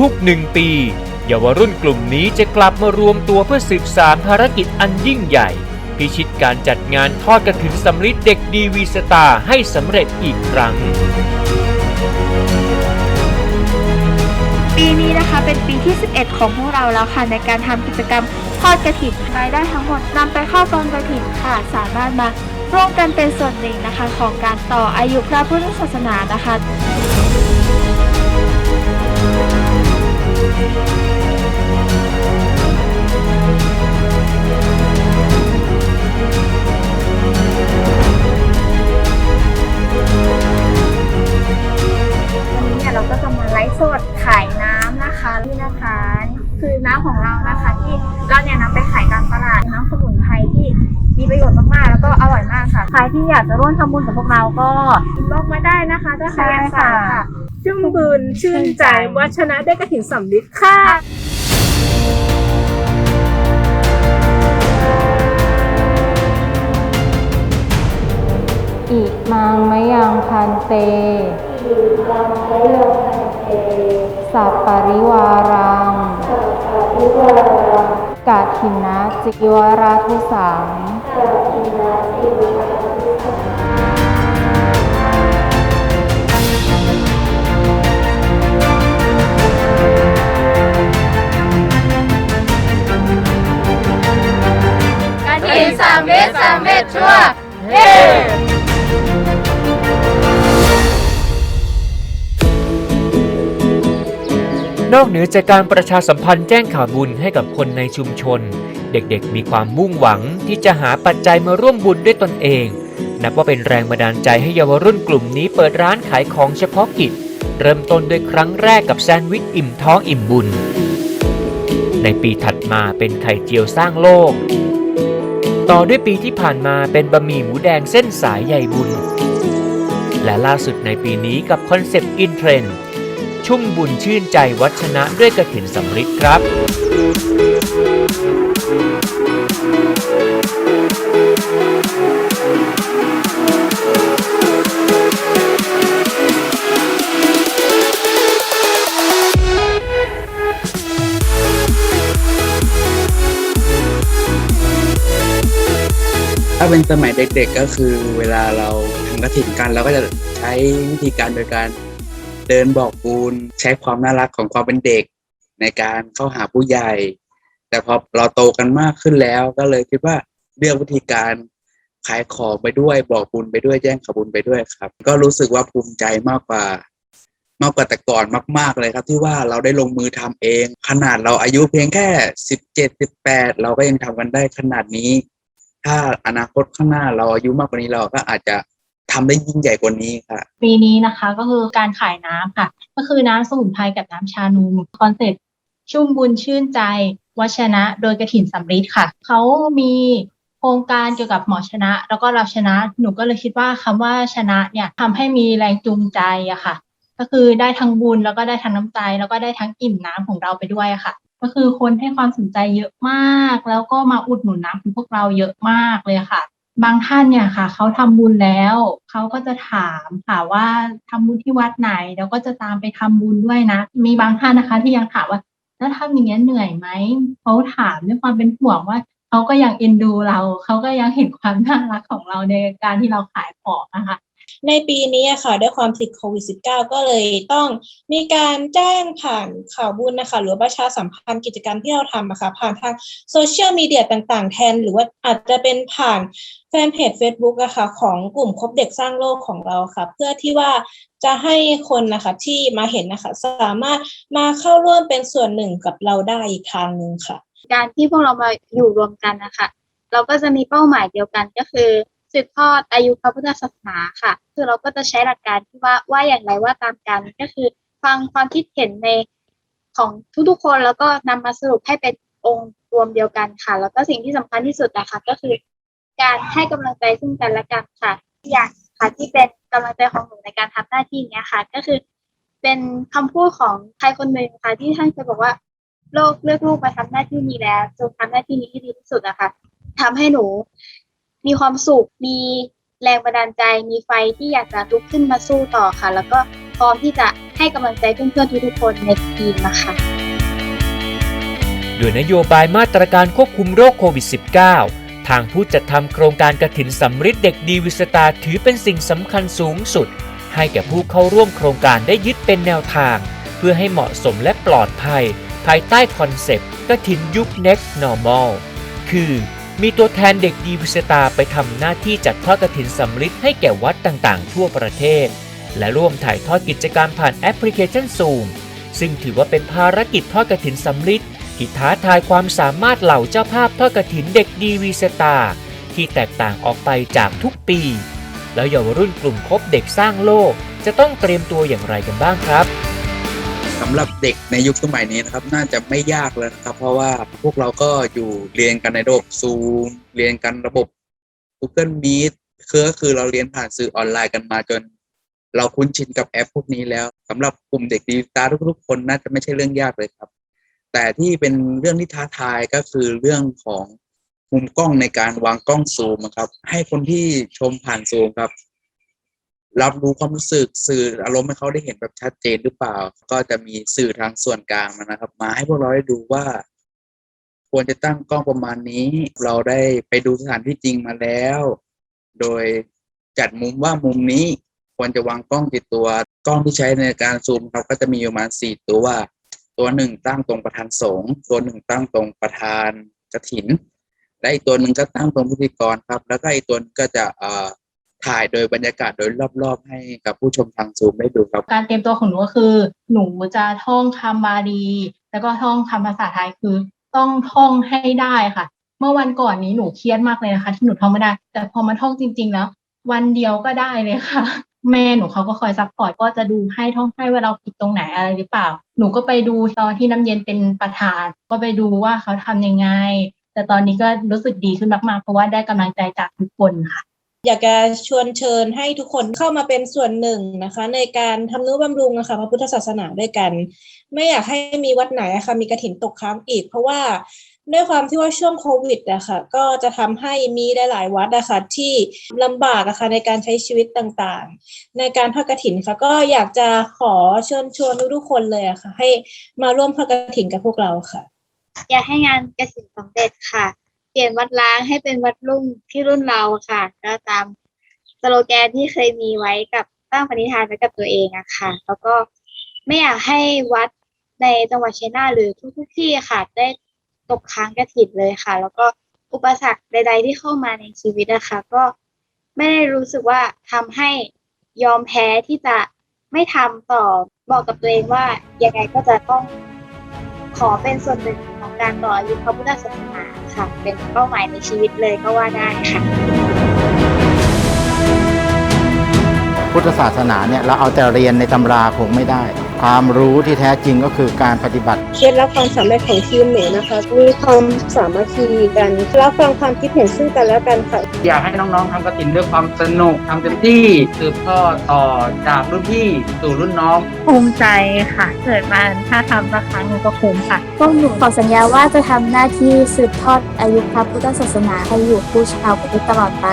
ทุกๆหนึ่งปี เยาวรุ่นกลุ่มนี้จะกลับมารวมตัวเพื่อสืบสารภารกิจอันยิ่งใหญ่ พิชิตการจัดงานทอดกระถินสำริดเด็กดีวีสตาให้สำเร็จอีกครั้ง ปีนี้นะคะเป็นปีที่ 11 ของพวกเราแล้วค่ะ ในการทำกิจกรรมทอดกระถิ่นรายได้ทั้งหมดนำไปเข้ากองกระถิ่นค่ะสามารถมาร่วมกันเป็นส่วนหนึ่งนะคะ ของการต่ออายุพระพุทธศาสนานะคะ คือน้ำของเรานะคะ ที่เราเนี่ยนำไปขายตามตลาดน้ำสมุนไพรที่มีประโยชน์มากๆ แล้วก็อร่อยมากค่ะ ใครที่อยากจะร่วมทำบุญกับพวกเราก็อินบ็อกซ์มาได้นะคะถ้าใครอยากสั่งค่ะ ชุ่มบุญชื่นใจวัชนะได้กระถินสำลิดค่ะอิมังมะยังพันเต สัปปริวารัง กาถินนะจิวราทุสังกระถิ่นสามเม็ดสามเม็ดชั่ว นอกเหนือจากการประชาสัมพันธ์แจ้งข่าวบุญให้กับคนในชุมชน เด็กๆ มีความมุ่งหวังที่จะหาปัจจัยมาร่วมบุญด้วยตนเอง นับว่าเป็นแรงบันดาลใจให้เยาวรุ่นกลุ่มนี้เปิดร้านขายของเฉพาะกิจ เริ่มต้นด้วยครั้งแรกกับแซนด์วิชอิ่มท้องอิ่มบุญ ในปีถัดมาเป็นไข่เจียวสร้างโลก ต่อด้วยปีที่ผ่านมาเป็นบะหมี่หมูแดงเส้นสายใยบุญ และล่าสุดในปีนี้กับคอนเซปต์อินเทรนด์ ชุ่มบุญชื่นใจวัชนะด้วยกระถินสำริดครับถ้าเป็นสมัยเด็กๆก็คือเวลาเราทำกระถิ่นกันเราก็จะใช้วิธีการโดยการ เดินบอกบุญใช้ความน่ารักของความเป็นเด็ก ในการเข้าหาผู้ใหญ่ แต่พอเราโตกันมากขึ้นแล้ว ก็เลยคิดว่าเลือกวิธีการขายของไปด้วยบอกบุญไปด้วยแจ้งขบุญไปด้วยครับ ก็รู้สึกว่าภูมิใจมากกว่า มากกว่าแต่ก่อนมาก ๆเลยครับ ที่ว่าเราได้ลงมือทำเอง ขนาดเราอายุเพียงแค่สิบเจ็ดสิบแปดเราก็ยังทำกันได้ขนาดนี้ ถ้าอนาคตข้างหน้าเราอายุมากกว่านี้เราก็อาจจะ ทำได้ยิ่งใหญ่กว่านี้ค่ะ ปีนี้นะคะก็คือการขายน้ำค่ะ ก็คือน้ำสมุนไพรกับน้ำชานมคอนเซ็ปต์ชุ่มบุญชื่นใจวัชนะ โดยกระถินสำริดค่ะ เขามีโครงการเกี่ยวกับหมอชนะ แล้วก็เราชนะหนูก็เลยคิดว่าคำว่าชนะเนี่ยทำให้มีแรงจูงใจอะค่ะ ก็คือได้ทั้งบุญแล้วก็ได้ทั้งน้ำใจ แล้วก็ได้ทั้งอิ่มน้ำของเราไปด้วยค่ะ ก็คือคนให้ความสนใจเยอะมาก แล้วก็มาอุดหนุนน้ำของพวกเราเยอะมากเลยค่ะ บางท่านเนี่ยค่ะเขาทำบุญแล้วเขาก็จะถามค่ะว่าทำบุญที่วัดไหน แล้วก็จะตามไปทำบุญด้วยนะ มีบางท่านนะคะ ที่ยังถามว่าแล้วทำอย่างนี้ยเหนื่อยไหมเขาถามด้วยความเป็นห่วงว่าเขาก็ยังเอ็นดูเราเขาก็ยังเห็นความน่ารักของเราในการที่เราขายของนะคะ ในปีนี้ค่ะด้วยความติดโควิด -19 ก็เลยต้องมีการแจ้งผ่านข่าวบุญนะคะ หรือว่าประชาสัมพันธ์กิจกรรมที่เราทำอะคะผ่านทางโซเชียลมีเดียต่างๆ แทน หรือว่าอาจจะเป็นผ่านแฟนเพจ Facebook อะค่ะของกลุ่มคบเด็กสร้างโลกของเราค่ะ เพื่อที่ว่าจะให้คนนะคะที่มาเห็นนะคะ สามารถมาเข้าร่วมเป็นส่วนหนึ่งกับเราได้อีกทางหนึ่งค่ะ การที่พวกเรามาอยู่รวมกันนะคะ เราก็จะมีเป้าหมายเดียวกันก็คือ สืบทอดอายุพระพุทธศาสนาค่ะ คือเราก็จะใช้หลักการที่ว่าว่าอย่างไรว่าตามกันก็คือฟังความคิดเห็นในของทุกๆคนแล้วก็นำมาสรุปให้เป็นองค์รวมเดียวกันค่ะ แล้วก็สิ่งที่สำคัญที่สุดนะคะก็คือ การให้กำลังใจซึ่งกันและกันค่ะอย่างค่ะที่เป็นกำลังใจของหนูในการทำหน้าที่เนี้ยค่ะ ก็คือ เป็นคำพูดของใครคนหนึ่งค่ะ ที่ท่านเคยบอกว่าโลกเลือกลูกมาทำหน้าที่นี้แล้วจงทำหน้าที่นี้ให้ดีที่สุดนะคะทำให้หนู มีความสุข มีแรงบันดาลใจ มีไฟที่อยากจะลุกขึ้นมาสู้ต่อค่ะ แล้วก็พร้อมที่จะให้กำลังใจเพื่อนๆทุกๆคนในทีมนะคะโดยนโยบายมาตรการควบคุมโรคโควิด -19 ทางผู้จัดทำโครงการกระถินสำริดเด็กดีวิสตาถือเป็นสิ่งสำคัญสูงสุด ให้แก่ผู้เข้าร่วมโครงการได้ยึดเป็นแนวทาง เพื่อให้เหมาะสมและปลอดภัย ภายใต้คอนเซปต์กระถินยุค next normal คือ มีตัวแทนเด็กดีวิสตาไปทำหน้าที่จัดทอดกระถินสำริดให้แก่วัดต่างๆ ทั่วประเทศ และร่วมถ่ายทอดกิจกรรมผ่านแอปพลิเคชัน Zoom ซึ่งถือว่าเป็นภารกิจทอดกระถินสำริดที่ท้าทายความสามารถเหล่าเจ้าภาพทอดกระถินเด็กดีวีสตาที่แตกต่างออกไปจากทุกปี แล้วเยาวรุ่นกลุ่มคบเด็กสร้างโลก จะต้องเตรียมตัวอย่างไรกันบ้างครับ สำหรับเด็กในยุคสมัยนี้นะครับ น่าจะไม่ยากเลยนะครับ เพราะว่าพวกเราก็อยู่เรียนกันในระบบซูมเรียนกันระบบ Google Meet คือก็คือเราเรียนผ่านสื่อออนไลน์กันมาจน เราคุ้นชินกับแอปพวกนี้แล้วสำหรับกลุ่มเด็กดีตาทุกๆ คนน่าจะไม่ใช่เรื่องยากเลยครับ แต่ที่เป็นเรื่องที่ท้าทายก็คือเรื่องของมุมกล้องในการวางกล้องซูมครับ ให้คนที่ชมผ่านซูมครับ รับรู้ความรู้สึกสื่ออารมณ์ให้เขาได้เห็นแบบชัดเจนหรือเปล่า ก็จะมีสื่อทางส่วนกลางมานะครับ มาให้พวกเราได้ดูว่า ควรจะตั้งกล้องประมาณนี้ เราได้ไปดูสถานที่จริงมาแล้ว โดยจัดมุมว่ามุมนี้ควรจะวางกล้องกี่ตัวกล้องที่ใช้ในการซูมครับ ก็จะมีประมาณสี่ตัว ตัวหนึ่งตั้งตรงประธานสงฆ์ตัวหนึ่งตั้งตรงประธานกฐิน และอีกตัวหนึ่งก็ตั้งตรงพิธีกรครับ แล้วก็อีกตัวก็จะเอ่อ ถ่ายโดยบรรยากาศโดยรอบๆ ให้กับผู้ชมทางซูมได้ดูครับ การเตรียมตัวของหนูก็คือ หนูจะท่องคำบาลีแล้วก็ท่องคำภาษาไทยคือต้องท่องให้ได้ค่ะ เมื่อวันก่อนนี้หนูเครียดมากเลยนะคะ ที่หนูท่องไม่ได้ แต่พอมาท่องจริง ๆ แล้ว วันเดียวก็ได้เลยค่ะ แม่หนูเขาก็คอยซัพพอร์ตก็จะดูให้ท่องให้ว่าเราผิดตรงไหนอะไรหรือเปล่า หนูก็ไปดูตอนที่น้ำเย็นเป็นประธาน ก็ไปดูว่าเขาทำยังไง แต่ตอนนี้ก็รู้สึกดีขึ้นมากๆ เพราะว่าได้กำลังใจจากทุกคนค่ะ อยากจะชวนเชิญให้ทุกคนเข้ามาเป็นส่วนหนึ่งนะคะ ในการทำนุบำรุงนะคะพระพุทธศาสนาด้วยกัน ไม่อยากให้มีวัดไหนอะคะมีกระถินตกค้างอีก เพราะว่าด้วยความที่ว่าช่วงโควิดอะค่ะก็จะทำให้มีหลายๆวัดอะค่ะที่ลำบากอะค่ะในการใช้ชีวิตต่างๆ ในการทอดกระถินค่ะก็อยากจะขอเชิญชวนทุกๆคนเลยอะค่ะให้มาร่วมทอดกระถินกับพวกเราค่ะ อยากให้งานกระสินสำเร็จค่ะ เปลี่ยนวัดล้างให้เป็นวัดรุ่งที่รุ่นเราค่ะ ก็ตามสโลแกนที่เคยมีไว้กับตั้งปณิธานไว้กับตัวเองอะค่ะ แล้วก็ไม่อยากให้วัดในจังหวัดเชัยงนาหรือทุกๆที่ค่ะ ได้ตกค้างกระถิ่นเลยค่ะ แล้วก็อุปสรรคใด ๆ ที่เข้ามาในชีวิตอะคะก็ไม่ได้รู้สึกว่าทำให้ยอมแพ้ที่จะไม่ทำต่อบอกกับตัวเองว่ายังไงก็จะต้องขอเป็นส่วนหนึ่งของการต่ออายุพระพุทธศาสนา ค่ะ เป็นเป้าหมายในชีวิตเลยก็ว่าได้ค่ะ พุทธศาสนาเนี่ยเราเอาแต่เรียนในตำราคงไม่ได้ ความรู้ที่แท้จริงก็คือการปฏิบัติ เคล็ดลับความสำเร็จของทีมหนูนะคะมีความสามัคคีกันรับฟังความคิดเห็นซึ่งกันและกันค่ะ อยากให้น้องๆทำกระถินด้วยความสนุกทำเต็มที่สืบทอดต่อจากรุ่นพี่สู่รุ่นน้อง ภูมิใจค่ะ เกิดมาถ้าทำสักครั้งหนึ่งก็คุ้มค่ะพวกหนูขอสัญญาว่าจะทำหน้าที่สืบทอดอายุพระพุทธศาสนาให้อยู่คู่ชาวพุทธตลอดไป